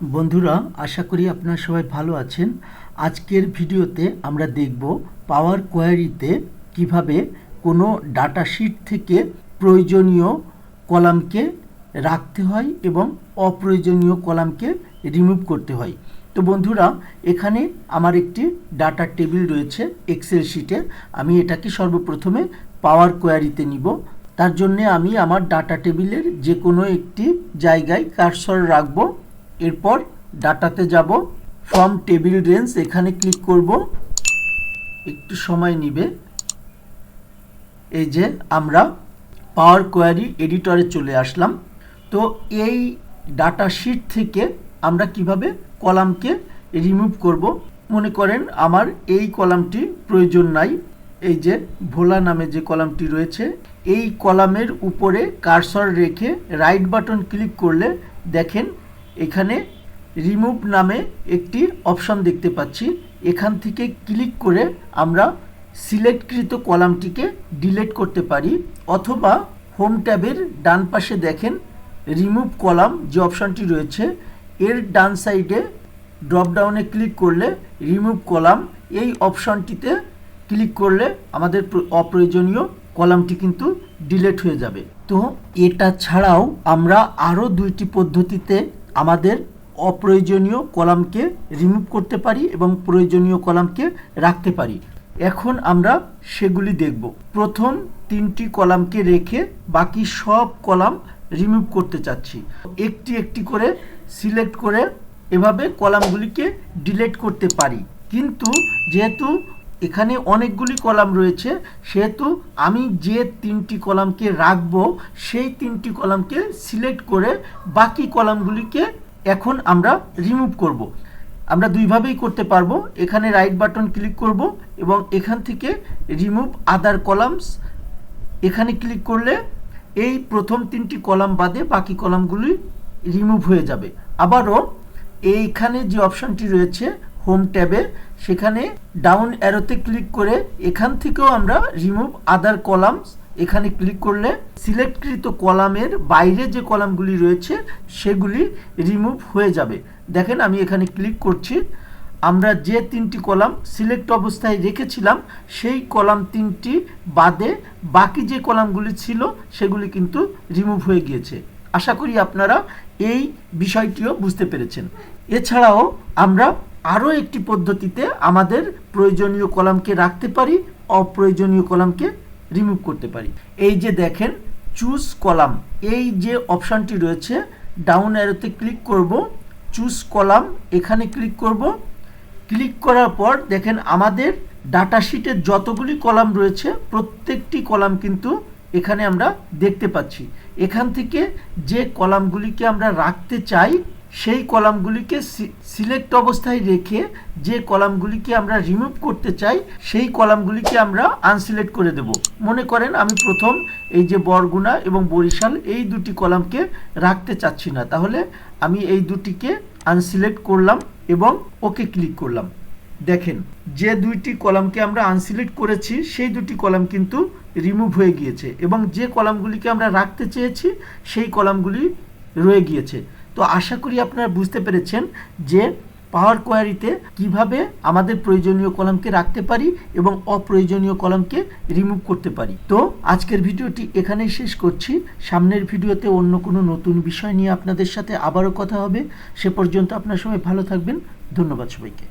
বন্ধুরা, আশা করি আপনারা সবাই ভালো আছেন। আজকের ভিডিওতে আমরা দেখব পাওয়ার কোয়ারিতে কীভাবে কোনো ডাটা শিট থেকে প্রয়োজনীয় কলামকে রাখতে হয় এবং অপ্রয়োজনীয় কলামকে রিমুভ করতে হয়। তো বন্ধুরা, এখানে আমার একটি ডাটা টেবিল রয়েছে এক্সেল শিটে আমি এটাকে সর্বপ্রথমে পাওয়ার কোয়ারিতে নিব। তার জন্যে আমি আমার ডাটা টেবিলের যে কোনো একটি জায়গায় কারসর রাখব। এরপর ডাটাতে যাব ফর্ম টেবিল রেঞ্জ এখানে ক্লিক করব। একটু সময় নিবে। এই যে আমরা পাওয়ার কোয়ারি এডিটরে চলে আসলাম। তো এই ডাটা শিট থেকে আমরা কীভাবে কলামকে রিমুভ করব? মনে করেন আমার এই কলামটি প্রয়োজন নাই। এই যে ভোলা নামে যে কলামটি রয়েছে, এই কলামের উপরে কারসর রেখে রাইট বাটন ক্লিক করলে দেখেন এখানে রিমুভ নামে একটি অপশন দেখতে পাচ্ছি। এখান থেকে ক্লিক করে আমরা সিলেক্টকৃত কলামটিকে ডিলেট করতে পারি। অথবা হোম ট্যাবের ডান পাশে দেখেন রিমুভ কলাম যে অপশনটি রয়েছে, এর ডান সাইডে ড্রপডাউনে ক্লিক করলে রিমুভ কলাম, এই অপশনটিতে ক্লিক করলে আমাদের অপ্রয়োজনীয় কলামটি কিন্তু ডিলেট হয়ে যাবে। তো এটা ছাড়াও আমরা আরও দুইটি পদ্ধতিতে আমাদের অপ্রয়োজনীয় কলামকে রিমুভ করতে পারি এবং প্রয়োজনীয় কলামকে রাখতে পারি। এখন আমরা সেগুলি দেখব। প্রথম তিনটি কলামকে রেখে বাকি সব কলাম রিমুভ করতে চাচ্ছি। একটি একটি করে সিলেক্ট করে এভাবে কলামগুলিকে ডিলিট করতে পারি। কিন্তু যেহেতু এখানে অনেকগুলি কলাম রয়েছে, সেহেতু আমি যে তিনটি কলামকে রাখব, সেই তিনটি কলামকে সিলেক্ট করে বাকি কলামগুলিকে এখন আমরা রিমুভ করব। আমরা দুইভাবেই করতে পারব, এখানে রাইট বাটন ক্লিক করব এবং এখান থেকে রিমুভ আদার কলামস এখানে ক্লিক করলে এই প্রথম তিনটি কলাম বাদে বাকি কলামগুলি রিমুভ হয়ে যাবে আবারও এইখানে যে অপশনটি রয়েছে হোম ট্যাবে সেখানে ডাউন অ্যারোতে ক্লিক করে এখান থেকেও আমরা রিমুভ আদার কলামস এখানে ক্লিক করলে সিলেক্টকৃত কলামের বাইরে যে কলামগুলি রয়েছে, সেগুলি রিমুভ হয়ে যাবে। দেখেন আমি এখানে ক্লিক করছি। আমরা যে তিনটি কলাম সিলেক্ট অবস্থায় রেখেছিলাম, সেই কলাম তিনটি বাদে বাকি যে কলামগুলি ছিল, সেগুলি কিন্তু রিমুভ হয়ে গিয়েছে। আশা করি আপনারা এই বিষয়টিও বুঝতে পেরেছেন। এছাড়াও আমরা আরও একটি পদ্ধতিতে আমাদের প্রয়োজনীয় কলামকে রাখতে পারি, অপ্রয়োজনীয় কলামকে রিমুভ করতে পারি। এই যে দেখেন চুজ কলাম, এই যে অপশানটি রয়েছে ডাউন অ্যারোতে ক্লিক করব চুজ কলাম, এখানে ক্লিক করব। ক্লিক করার পর দেখেন আমাদের ডাটা শিটের যতগুলি কলাম রয়েছে, প্রত্যেকটি কলাম কিন্তু এখানে আমরা দেখতে পাচ্ছি। এখান থেকে যে কলামগুলিকে আমরা রাখতে চাই সেই কলামগুলিকে সিলেক্ট অবস্থায় রেখে যে কলামগুলিকে আমরা রিমুভ করতে চাই, সেই কলামগুলিকে আমরা আনসিলেক্ট করে দেব। মনে করেন আমি প্রথম এই যে বরগুনা এবং বরিশাল এই দুটি কলামকে রাখতে চাচ্ছি না। তাহলে আমি এই দুটিকে আনসিলেক্ট করলাম এবং ওকে ক্লিক করলাম। দেখেন, যে দুইটি কলামকে আমরা আনসিলেক্ট করেছি, সেই দুটি কলাম কিন্তু রিমুভ হয়ে গিয়েছে এবং যে কলামগুলিকে আমরা রাখতে চেয়েছি, সেই কলামগুলি রয়ে গিয়েছে। তো আশা করি আপনারা বুঝতে পেরেছেন যে পাওয়ার কোয়ারিতে কীভাবে আমাদের প্রয়োজনীয় কলামকে রাখতে পারি এবং অপ্রয়োজনীয় কলামকে রিমুভ করতে পারি। তো আজকের ভিডিওটি এখানেই শেষ করছি। সামনের ভিডিওতে অন্য কোনো নতুন বিষয় নিয়ে আপনাদের সাথে আবারও কথা হবে। সে পর্যন্ত আপনার সবাই ভালো থাকবেন। ধন্যবাদ সবাইকে।